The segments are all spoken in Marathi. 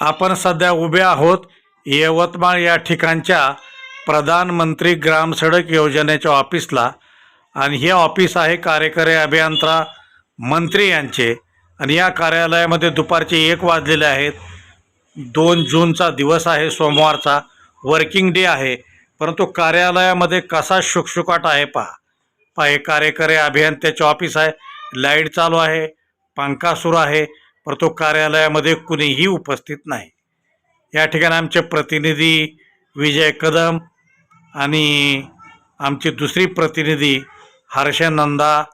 आपण सध्या उभे आहोत यवतमाळ या ठिकाणच्या प्रधानमंत्री ग्राम सडक योजनेच्या ऑफिसला. आणि हे ऑफिस आहे कार्यकारी अभियंता मंत्री यांचे. आणि या कार्यालयामध्ये दुपारचे एक वाजलेले आहेत. दोन जूनचा दिवस आहे सोमवारचा. वर्किंग डे आहे. परंतु कार्यालयामध्ये कसा शुकशुकाट आहे पहा. पहा हे कार्यकारी अभियंत्याचे ऑफिस आहे. लाइट चालू आहे. पंखा सुरू आहे. पर तो कार्यालयामध्ये कुणीही उपस्थित नाही. या ठिकाणी आमचे प्रतिनिधी विजय कदम आणि आमची दुसरी प्रतिनिधी हर्षनंदा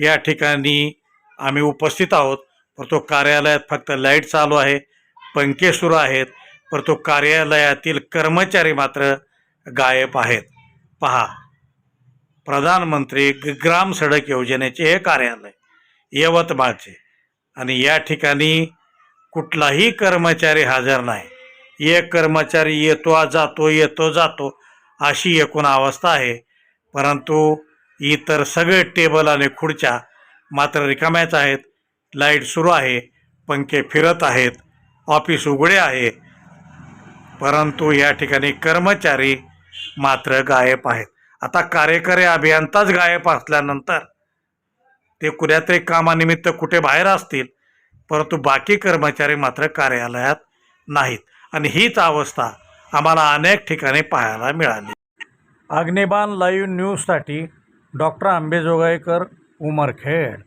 या ठिकाणी आम्ही उपस्थित आहोत. पर तो कार्यालयात फक्त लाइट चालू आहे पंखे सुरू आहेत. पर तो कार्यालयातील कर्मचारी मात्र गायब आहेत. पहा प्रधानमंत्री ग- ग्राम सडक योजनेचे हे कार्यालय यवतमाळचे. आणि या ठिकाणी कुठलाही कर्मचारी हजर नाही. एक कर्मचारी येतो जातो येतो जातो अशी एकूण अवस्था आहे. परंतु इतर सगळे टेबल आणि खुर्च्या मात्र रिकाम्याच आहेत. लाइट सुरू आहे पंखे फिरत आहेत ऑफिस उघडे आहे. परंतु या ठिकाणी कर्मचारी मात्र गायब आहेत. आता कार्यकारी अभियंताच गायब असल्यानंतर ते कुण्यातरी कामानिमित्त कुठे बाहेर असतील परंतु बाकी कर्मचारी मात्र कार्यालयात नाहीत. आणि हीच अवस्था आम्हाला अनेक ठिकाणी पाहायला मिळाली. अग्निबाण लाईव्ह न्यूजसाठी डॉक्टर आंबेजोगाईकर उमरखेड.